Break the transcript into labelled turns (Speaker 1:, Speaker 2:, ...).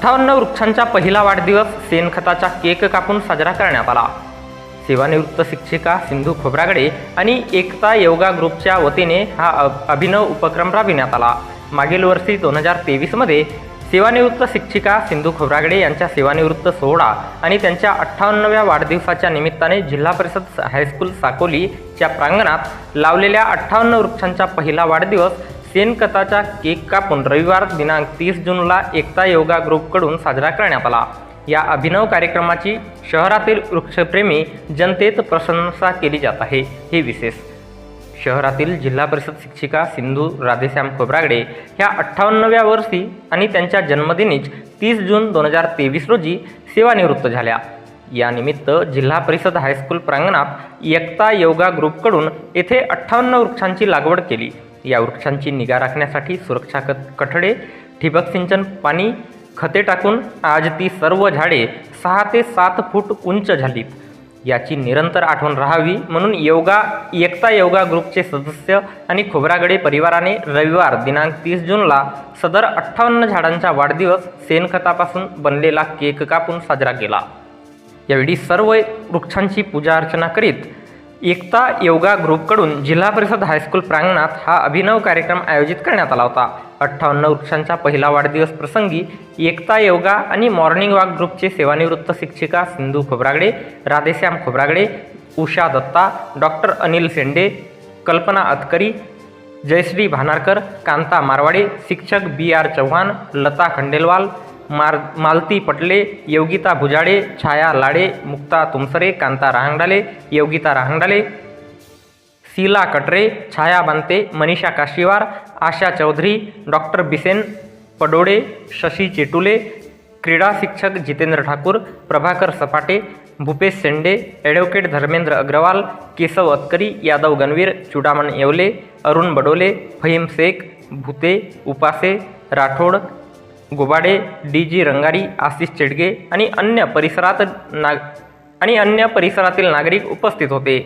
Speaker 1: अठ्ठावन्न वृक्षांचा पहिला वाढदिवस शेणखताचा केक कापून साजरा करण्यात आला. सेवानिवृत्त शिक्षिका सिंधू खोब्रागडे आणि एकता योगा ग्रुपच्या वतीने हा अ- अभिनव उपक्रम राबविण्यात आला. मागील वर्षी दोन हजार तेवीसमध्ये सेवानिवृत्त शिक्षिका सिंधू खोब्रागडे यांच्या सेवानिवृत्त सोहळा आणि त्यांच्या अठ्ठावन्नव्या वाढदिवसाच्या निमित्ताने जिल्हा परिषद हायस्कूल साकोलीच्या प्रांगणात लावलेल्या अठ्ठावन्न वृक्षांचा पहिला वाढदिवस शेणखताचा केक कापून रविवार दिनांक तीस जूनला एकता योगा ग्रुपकडून साजरा करण्यात आला. या अभिनव कार्यक्रमाची शहरातील वृक्षप्रेमी जनतेत प्रशंसा केली जात आहे. हे विशेष शहरातील जिल्हा परिषद शिक्षिका सिंधू राधेश्याम खोब्रागडे ह्या अठ्ठावन्नव्या वर्षी आणि त्यांच्या जन्मदिनीच तीस जून दोन हजार तेवीस रोजी सेवानिवृत्त झाल्या. यानिमित्त जिल्हा परिषद हायस्कूल प्रांगणात एकता योगा ग्रुपकडून येथे अठ्ठावन्न वृक्षांची लागवड केली. या वृक्षांची निगा राखण्यासाठी सुरक्षा क कठडे ठिबक सिंचन पाणी खते टाकून आज ती सर्व झाडे सहा ते सात फूट उंच झालीत. याची निरंतर आठवण राहावी म्हणून योगा एकता योगा ग्रुपचे सदस्य आणि खोबरागडे परिवाराने रविवार दिनांक तीस जूनला सदर अठ्ठावन्न झाडांचा वाढदिवस शेणखतापासून बनलेला केक कापून साजरा केला. यावेळी सर्व वृक्षांची पूजा अर्चना करीत एकता योगा ग्रुपकडून जिल्हा परिषद हायस्कूल प्रांगणात हा अभिनव कार्यक्रम आयोजित करण्यात आला होता. अठ्ठावन्न वृक्षांचा पहिला वाढदिवस प्रसंगी एकता योगा आणि मॉर्निंग वॉक ग्रुपचे सेवानिवृत्त शिक्षिका सिंधू खोब्रागडे राधेश्याम खोब्रागडे उषा दत्ता डॉक्टर अनिल शेंडे कल्पना अतकरी जयश्री भानारकर कांता मारवाडे शिक्षक बी आर चव्हाण लता खंडेलवाल मार मालती पटले योगिता भुजाडे छाया लाडे मुक्ता तुमसरे कांता राहंगडाले योगिता राहंगडाले शीला कटरे छाया बांते मनीषा काशीवार आशा चौधरी डॉक्टर बिसेन पडोडे शशी चेटुले क्रीडा शिक्षक Jitendra Thakur Prabhakar Sapate Bhupesh Shende advocate Dharmendra Agrawal Keshav Atkari Yadav Ganvir Chudaman Yeole Arun Badole Fahim Sheikh Bhute Upase Rathod Gobade D G Rangari Ashish Chedge आणि अन्य परिसरात नाग आणि अन्य परिसरातील नागरिक उपस्थित होते.